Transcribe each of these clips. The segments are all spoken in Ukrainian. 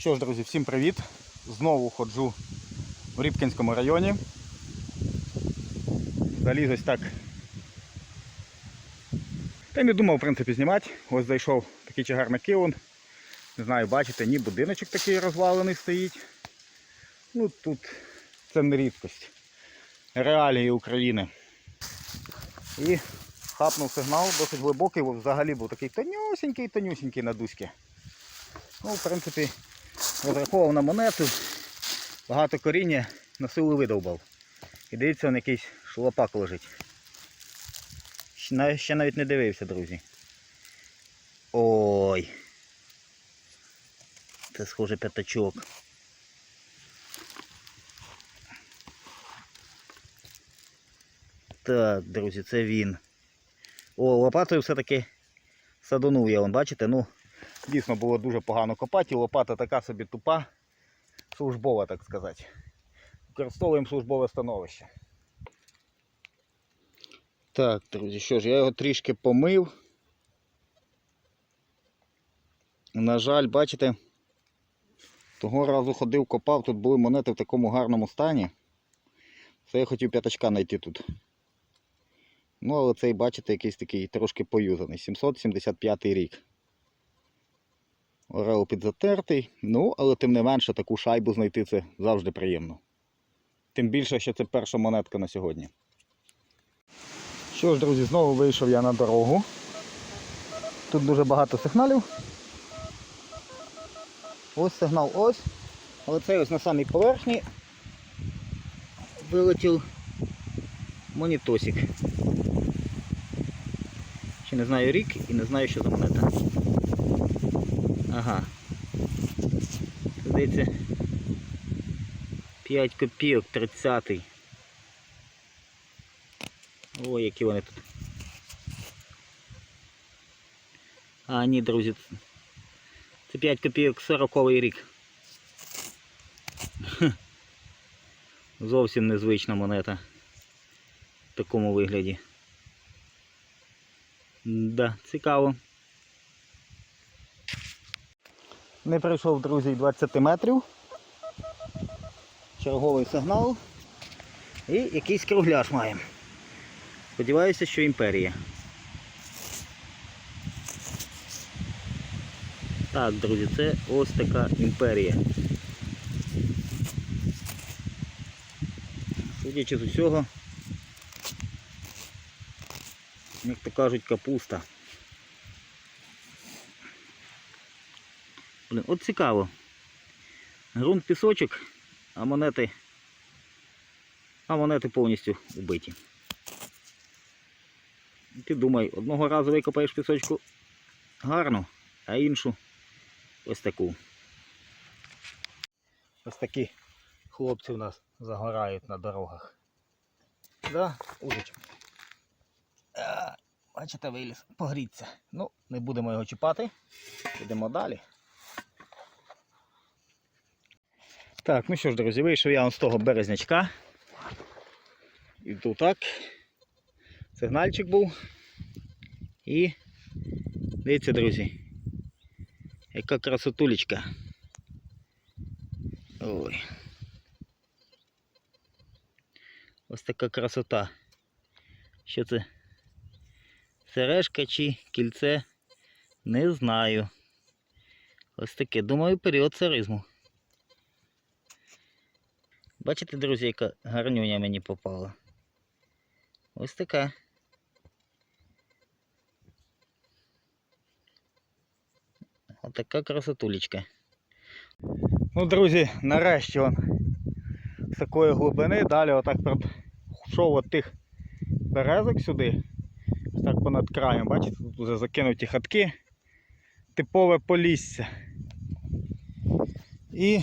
Що ж, друзі, всім привіт! Знову ходжу в Рібкінському районі. Заліз ось так. Та й не думав, в принципі, знімати. Ось зайшов такий чагарний кивун. Не знаю, бачите, ні будиночок такий розвалений стоїть. Ну тут це не рідкость. Реалії України. І хапнув сигнал, досить глибокий, взагалі був такий тонюсінький, тонюсінький на дуськи. Ну, в принципі, розраховував на монету, багато коріння на силу видовбав. І дивіться, он якийсь шулопак лежить. Ще навіть не дивився, друзі. Ой. Це схоже п'ятачок. Так, друзі, це він. О, лопатою все-таки садонув я, вон, бачите, ну, дійсно було дуже погано копати, і лопата така собі тупа, службова, так сказати. Використовуємо службове становище. Так, друзі, що ж, я його трішки помив. На жаль, бачите, того разу ходив, копав, тут були монети в такому гарному стані. Це я хотів п'ятачка знайти тут. Ну, але цей, бачите, якийсь такий трошки поюзаний. 775 рік. Орел підзатертий. Ну, але тим не менше таку шайбу знайти це завжди приємно. Тим більше, що це перша монетка на сьогодні. Що ж, друзі, знову вийшов я на дорогу. Тут дуже багато сигналів. Ось сигнал ось. Але цей ось на самій поверхні вилетів монітосик. Ще не знаю рік і не знаю, що за монета. Ага. Здається. 5 копійок 30. Ой, які вони тут. А, ні, друзі. Це 5 копійок 40 рік. Зовсім незвична монета в такому вигляді. Да, цікаво. Не пройшов, друзі, 20 метрів. Черговий сигнал. І якийсь кругляш маємо. Сподіваюся, що імперія. Так, друзі, це ось така імперія. Судячи з усього, як то кажуть, капуста. Блин, от цікаво. Грунт пісочок, а монети, а монети повністю убиті. Ти думай, одного разу викопаєш пісочку гарно, а іншу ось таку. Ось такі хлопці у нас загорають на дорогах. Да, ужичок. А, Бачите, виліз, погріться. Ну, не будемо його чіпати. Йдемо далі. Так, ну що ж, друзі, вийшов я з того березнячка. Іду так. Сигнальчик був. І дивіться, друзі. Яка красотулечка. Ой. Ось така красота. Що це? Сережка чи кільце? Не знаю. Ось таке. Думаю, період царизму. Бачите, друзі, яка гарнюня мені попала. Ось така. Отака красотулечка. Ну, друзі, нарешті он з такої глибини. Далі отак йшов от тих березок сюди. Ось так понад краєм. Бачите, тут вже закинуті хатки. Типове полісся. І,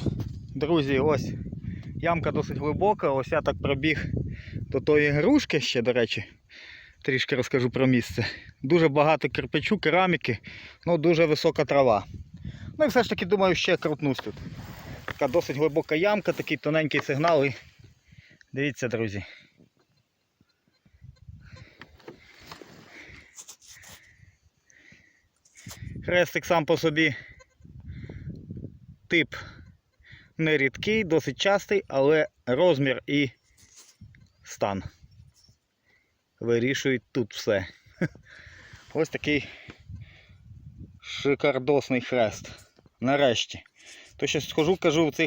друзі, ось ямка досить глибока. Ось я так пробіг до тої грушки ще, до речі. Трішки розкажу про місце. Дуже багато кирпичу, кераміки, ну дуже висока трава. Ну і все ж таки думаю, ще крутнусь тут. Така досить глибока ямка, такий тоненький сигнал. І дивіться, друзі. Хрестик сам по собі тип не рідкий, досить частий, але розмір і стан вирішують тут все. Ось такий шикардосний хрест. Нарешті. То що схожу, кажу, в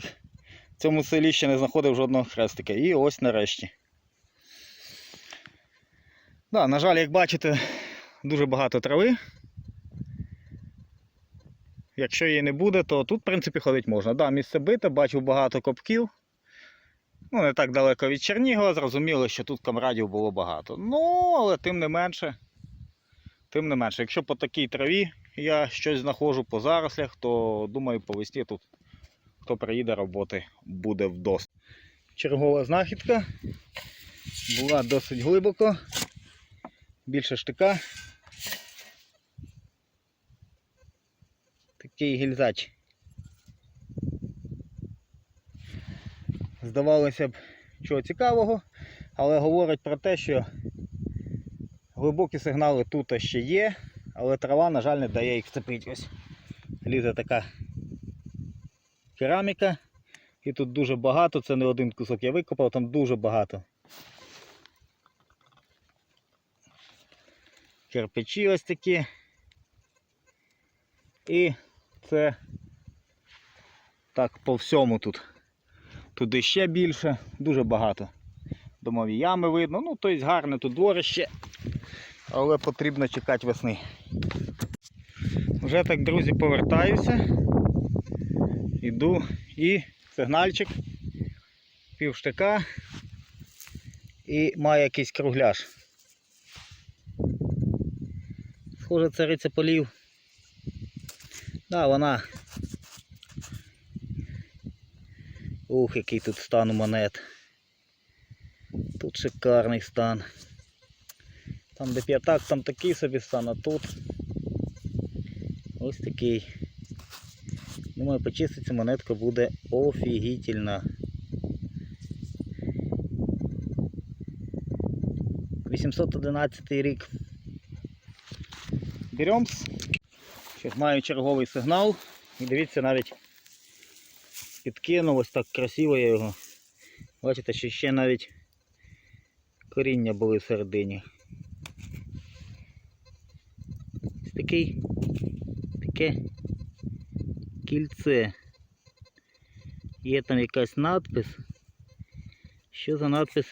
в цьому селі ще не знаходив жодного хрестика. І ось нарешті. Да, на жаль, як бачите, дуже багато трави. Якщо її не буде, то тут, в принципі, ходити можна. Да, місце бите, бачив багато копків. Ну, не так далеко від Чернігова, зрозуміло, що тут камрадів було багато. Ну, але тим не менше, тим не менше, якщо по такій траві я щось знаходжу по зарослях, то думаю, по весні тут, хто приїде роботи, буде вдосталь. Чергова знахідка. Була досить глибоко. Більше штика. Такий гільзач. Здавалося б, чого цікавого, але говорить про те, що глибокі сигнали тут ще є, але трава, на жаль, не дає їх вцепити. Ось лізе така кераміка. І тут дуже багато, це не один кусок я викопав, там дуже багато. Кирпичі ось такі. І це так по всьому тут. Туди ще більше, дуже багато. Домові ями видно. Ну, тобто гарне тут дворище, але потрібно чекати весни. Вже так, друзі, повертаюся. Іду і сигнальчик, півштика і має якийсь кругляш. Схоже, цариця полів. Да, вона. Ух, який тут стан у монет. Тут шикарний стан. Там де п'ятак, там такий собі стан, а тут ось такий. Думаю, почиститься монетка буде офігітельна. 811 рік. Беремс. Маю черговий сигнал. І дивіться, навіть підкинув ось так красиво я його. Бачите, що ще навіть коріння були всередині. Ось такий, таке кільце. Є там якась надпис. Що за надпис?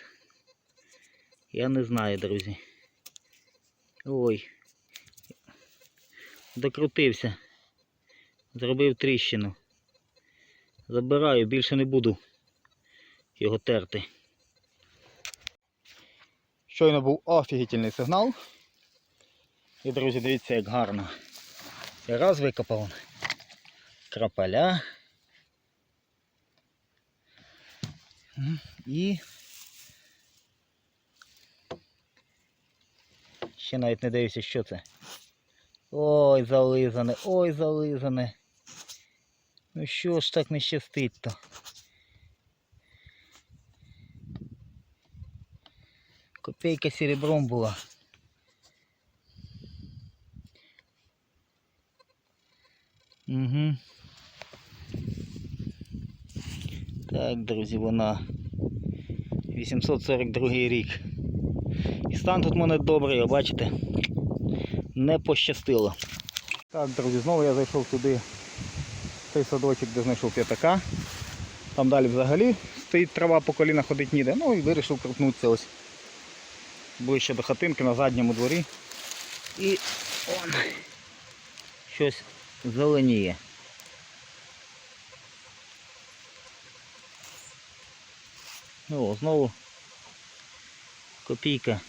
Я не знаю, друзі. Ой. Докрутився. Зробив тріщину. Забираю, більше не буду його терти. Щойно був офігітельний сигнал. І, друзі, дивіться, як гарно. Я раз викопав. Крапаля. І ще навіть не дивлюся, що це. Ой, зализане, ой, зализане. Ну що ж так не щастить то? Копейка серебром була. Угу. Так, друзі, вона 842 рік. І стан тут в мене добрий, бачите, не пощастило. Так, друзі, знову я зайшов туди, в той садочок, де знайшов п'ятака. Там далі взагалі стоїть трава по коліна ходить ніде. Ну і вирішив крутнутися ось ближче до хатинки на задньому дворі. І он щось зеленіє. Ну, знову копійка.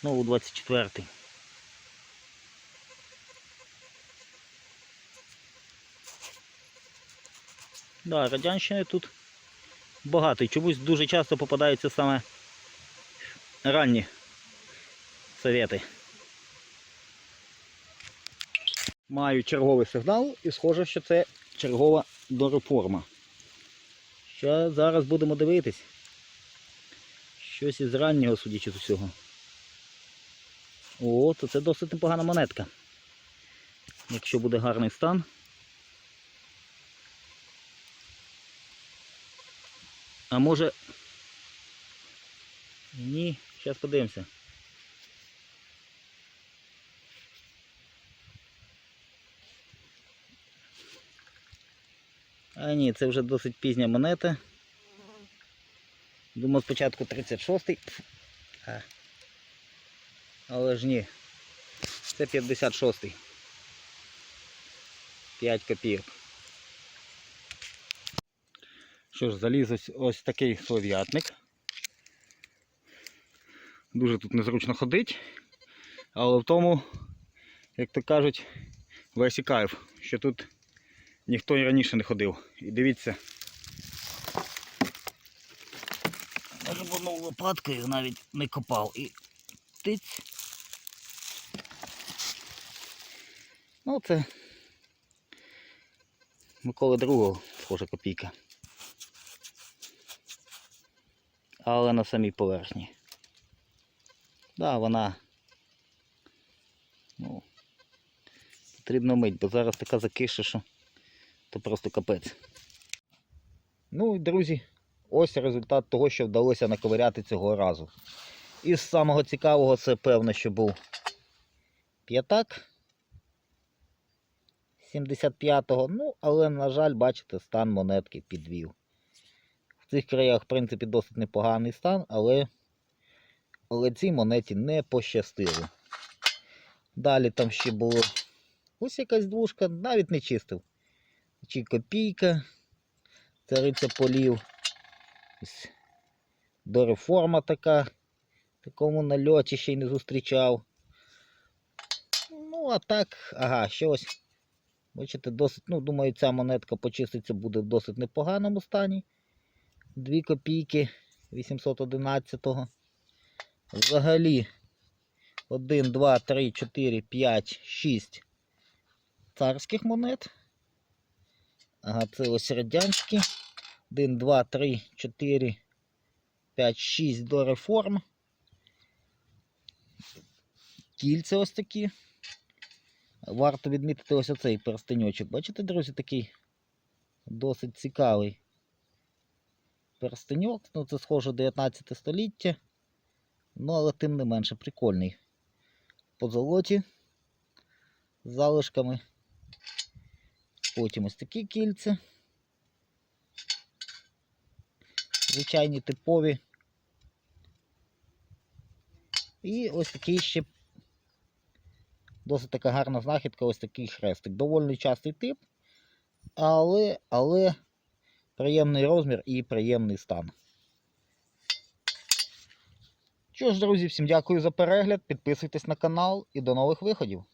Знову 24-й. Да, радянщини тут багато. Чомусь дуже часто попадаються саме ранні совєти. Маю черговий сигнал і схоже, що це чергова дореформа. Що зараз будемо дивитись. Щось із раннього, судячи з усього. О, то це досить непогана монетка. Якщо буде гарний стан. А може. Ні, зараз подивимося. А ні, це вже досить пізня монета. Думав спочатку 36-й. Але ж ні. Це 56-й. 5 копійок. Що ж, заліз ось, ось такий слов'ятник. Дуже тут незручно ходить. Але в тому, як то кажуть, весь і кайф, що тут ніхто і раніше не ходив. І дивіться. Даже б лопаткою навіть не копав. І тиць. Ну це Миколи другого схожа копійка. Але на самій поверхні. Так, да, вона ну, потрібно мить, бо зараз така закиша, що то просто капець. Ну і друзі, ось результат того, що вдалося наковиряти цього разу. Із самого цікавого це певно, що був п'ятак 75-го. Ну, але, на жаль, бачите, стан монетки підвів. В цих краях, в принципі, досить непоганий стан, але, але цій монеті не пощастило. Далі там ще було ось якась двушка, навіть не чистив. Чи копійка, цариця полів. Ось Дореформа така. Такому нальоті ще й не зустрічав. Ну, а так, ага, ще ось. Бачите, досить, ну, думаю, ця монетка почиститься буде в досить непоганому стані. Дві копійки 811-го. Взагалі 1, 2, 3, 4, 5, 6 царських монет. Ага, це ось радянські. 1, 2, 3, 4, 5, 6 до реформ. Кільця ось такі. Варто відмітити ось оцей перстеньочок. Бачите, друзі, такий досить цікавий перстеньок. Ну, це схоже 19 століття. Ну, але тим не менше прикольний. По золоті з залишками. Потім ось такі кільця. Звичайні типові. І ось такий ще досить така гарна знахідка, ось такий хрестик. Доволі частий тип, але, але приємний розмір і приємний стан. Що ж, друзі, всім дякую за перегляд. Підписуйтесь на канал і до нових виходів.